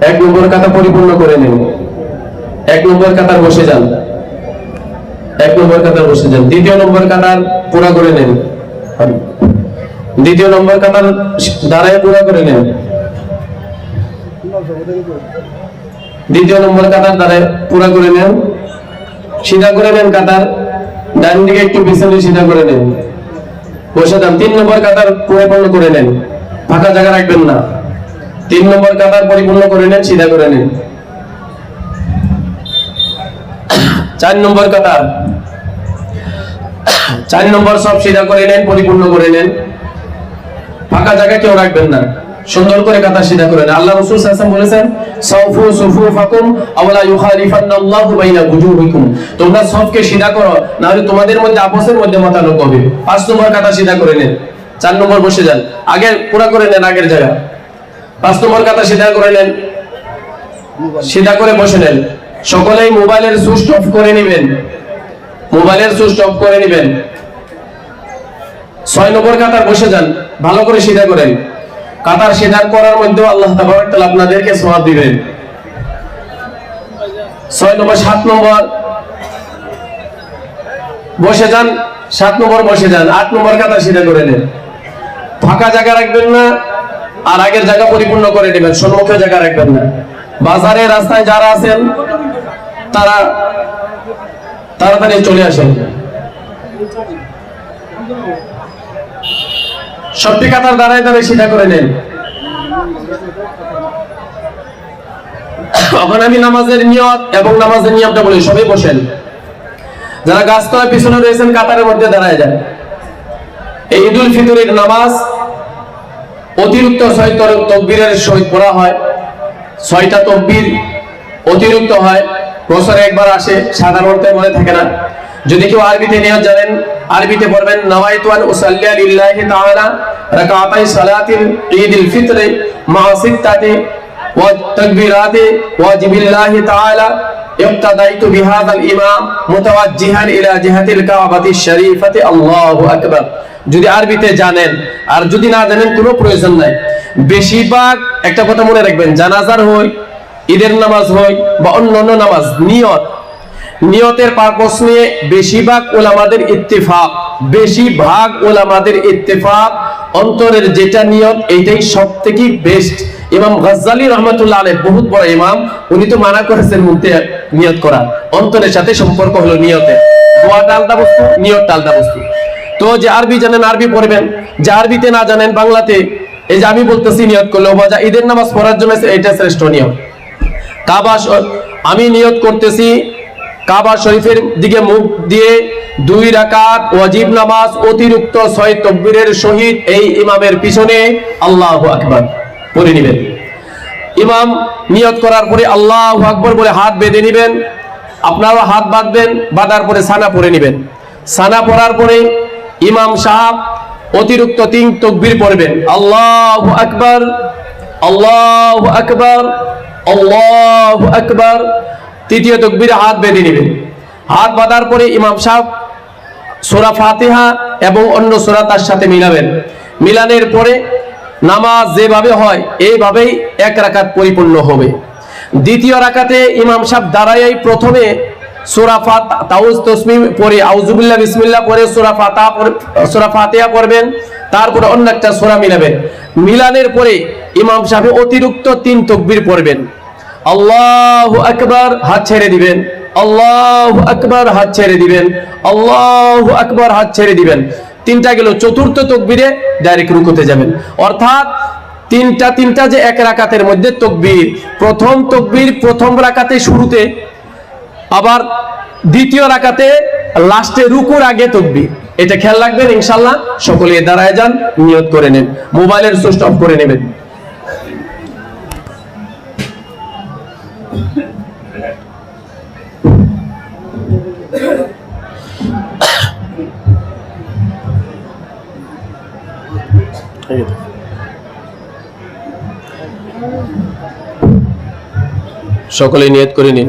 এক নম্বর কাতা পরিপূর্ণ করে নিন। এক নম্বর কাতার বসে যান। এক নম্বর কাতার বসে যান। দ্বিতীয় নম্বর কাতার পুরা করে নেন। দ্বিতীয় নম্বর কাতার দাঁড়ায় পুরা করে নেন। দ্বিতীয় নম্বর কাতার দাঁড়ায় পুরা করে নেন। সিধা করে নেন কাতার। ডান দিকে একটু পিছনে সিধা করে নেন। বসে যান। তিন নম্বর কাতার পরিপূর্ণ করে নেন। ফাঁকা জায়গা রাখবেন না। তিন নম্বর কাতার পরিপূর্ণ করে নেন, সিধা করে নেন। চার নম্বর কাতার। চার নম্বর সব সিধা করে নেন, পরিপূর্ণ করে নেন। ফাঁকা জায়গা কেউ রাখবেন না। সুন্দর করে কাতার সিধা করে নেন। আল্লাহ রাসূল ওয়াসাল্লাম বলেছেন সুফুফাকুম আওলা ইউখালিফান্নাল্লাহু বাইনা বুজুহিকুম তোমরা সবকে সিধা করো না হলে তোমাদের মধ্যে আপসের মধ্যে মতানক হবে। পাঁচ নম্বর কাতার সিধা করে নেন। চার নম্বর বসে যান। আগে পুরা করে নেন আগের জায়গা। পাঁচ নম্বর কাতার সিধা করে নেন। সিধা করে বসে নেন। সকলেই মোবাইলের সুইচ অফ করে নেবেন। মোবাইলের সুইচ অফ করে নেবেন। ছয় নম্বর কাতার বসে যান। ভালো করে সিধা করেন। কাতার সিধা করার মধ্যে আল্লাহ তাআলা আপনাদেরকে সওয়াব দিবেন। ছয় নম্বর, সাত নম্বর। বসে যান। সাত নম্বর বসে যান। আট নম্বর কাতার সিধা করে নেন। ফাঁকা জায়গা রাখবেন না। আর আগের জায়গা পরিপূর্ণ করে নেবেন সম্মুখে জায়গা রাখবেন না। বাজারে রাস্তায় যারা আছেন, তারা তাড়াতাড়ি চলে আসেন। সবটি কাতার দাঁড়ায় দাঁড়ায় সিধা করে নেন। এখন আমি নামাজের নিয়ত এবং নামাজের নিয়মটা বলি, সবাই বসেন। যারা গাছতলার পিছনে রয়েছেন, কাতারের মধ্যে দাঁড়ায় যান। এই ঈদুল ফিতরের নামাজ অতিরিক্ত ছয় তকবীরের সহিত পড়া হয়। ছয়টা তকবীর অতিরিক্ত হয় বছরে একবার আসে সাধারণত মনে থাকে না। যদি কেউ আরবিতে নিয়ে জানেন, আরবিতে পড়বেন, নওয়াইতুয়ান উসাল্লিয়া লিল্লাহি তাআলা রাকাতাই সালাতিল ঈদুল ফিতর মা সিত্তাতি ওয়া তাকবীরাতি ওয়াজিবিল্লাহি তাআলা ইবতাদাইতু বিহাদাল ইমাম মুতাওয়াজ্জিহান ইলা জিহাতিল কাবাতিশ শরীফাতি। আল্লাহু আকবার। যদি আরবিতে জানেন, আর যদি না জানেন, কোনো প্রয়োজন নাই। বেশিরভাগ, একটা কথা মনে রাখবেন, জানাজার হই ঈদের নামাজ হই বা অন্যান্য নামাজ, নিয়ত। নিয়তের পারপস নিয়ে বেশিরভাগ ওলামাদের ইত্তেফাক, বেশিরভাগ ওলামাদের ইত্তেফাক, অন্তরের যেটা নিয়ত, এইটাই সব থেকে বেস্ট ইমাম গজ্জালি রহমতুল্লাহ আলাইহ, বহুত বড় ইমাম, উনি তো মানা করেছেন মুখে নিয়ত করা। অন্তরের সাথে সম্পর্ক হলো নিয়তে দোয়াটা আলাদা বস্তু, নিয়তটা আলাদা বস্তু। তো যে আরবি জানেন, আরবি পড়বেন। যে আরবিতে না জানেন, বাংলাতে। এই যে আমি বলতেছি, নিয়ত করলে বা যা ঈদের নামাজ পড়ার জন্য এটা শ্রেষ্ঠ নিয়ম কাবা আমি নিয়ত করতেছি, কাবা শরীফের দিকে মুখ দিয়ে দুই রাকাত ওয়াজিব নামাজ, অতিরিক্ত ছয় তকবীরের সহিত এই ইমামের পিছনে আল্লাহু আকবার পড়ে নেবেন। ইমাম নিয়ত করার পরে আল্লাহু আকবার বলে হাত বেঁধে নেবেন। আপনারা হাত বাঁধবেন, বাঁধার পরে সানা পড়ে নেবেন। সানা পড়ার পরে ইমাম সাহেব অতিরিক্ত তিন তকবির পড়বেন। আল্লাহু আকবার আল্লাহু আকবার, আল্লাহু আকবর। তৃতীয় তকবীরে হাত বেঁধে নেবেন। হাত বাঁধার পরে ইমাম সাহেব সোরা ফাতিহা এবং অন্য সোরা তার সাথে মিলাবেন। মিলানের পরে নামাজ যেভাবে হয়, এইভাবেই এক রাকাত পরিপূর্ণ হবে। দ্বিতীয় রাকাতে ইমাম সাহেব দাঁড়াই প্রথমে সূরা ফাত তাউজ তসমিম পড়ে, আউযুবিল্লাহ, বিসমিল্লাহ পড়ে, সূরা ফাতা সূরা ফাতিহা পড়বেন, তারপরে অন্য একটা সূরা মিলাবেন। মিলানের পরে ইমাম সাহেব অতিরিক্ত তিন তকবীর পড়বেন। আল্লাহু আকবার, হাত ছেড়ে দিবেন। আল্লাহু আকবার, হাত ছেড়ে দিবেন। আল্লাহু আকবার, হাত ছেড়ে দিবেন। তিনটা গেল, চতুর্থ তকবীরে ডাইরেক্ট রুকুতে যাবেন। অর্থাৎ তিনটা তিনটা যে এক রাকাতের মধ্যে তকবীর, প্রথম তকবীর প্রথম রাকাতে শুরুতে আবার দ্বিতীয় রাকাতে লাস্টে রুকুর আগে তকবীর। এটা খেয়াল রাখবেন ইনশাল্লাহ সকলে দাঁড়ায় যান, নিয়ত করে নেন, মোবাইলের সুইচ অফ করে নেবেন। সকলে নিয়ত করে নিন।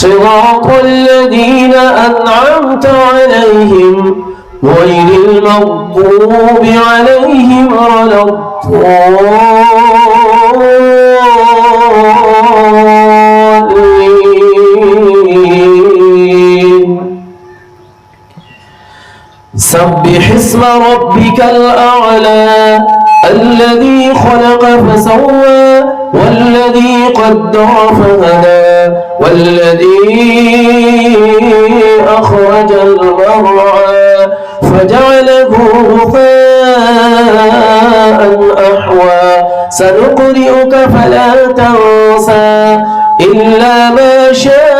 صراط الذين أنعمت عليهم غير المغضوب عليهم ولا الضالين. سبح اسم ربك الأعلى الذي خلق فسوى والذي قدر فهدى. والذي أخرج المرعى فجعله غثاء أحوى. سنقرئك فلا تنسى إلا ما شاء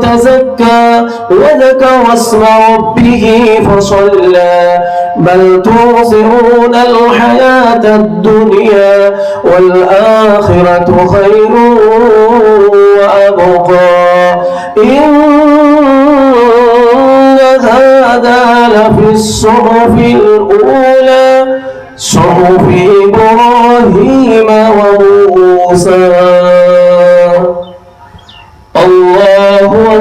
تزكى وذكر اسم ربه فصلى. بل تؤثرون الحياة الدنيا والآخرة خير وأبقى. إن هذا لفي الصحف الأولى. صحف إبراهيم وموسى.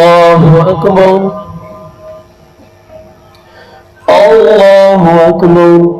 الله أكبر. الله أكبر.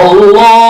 الله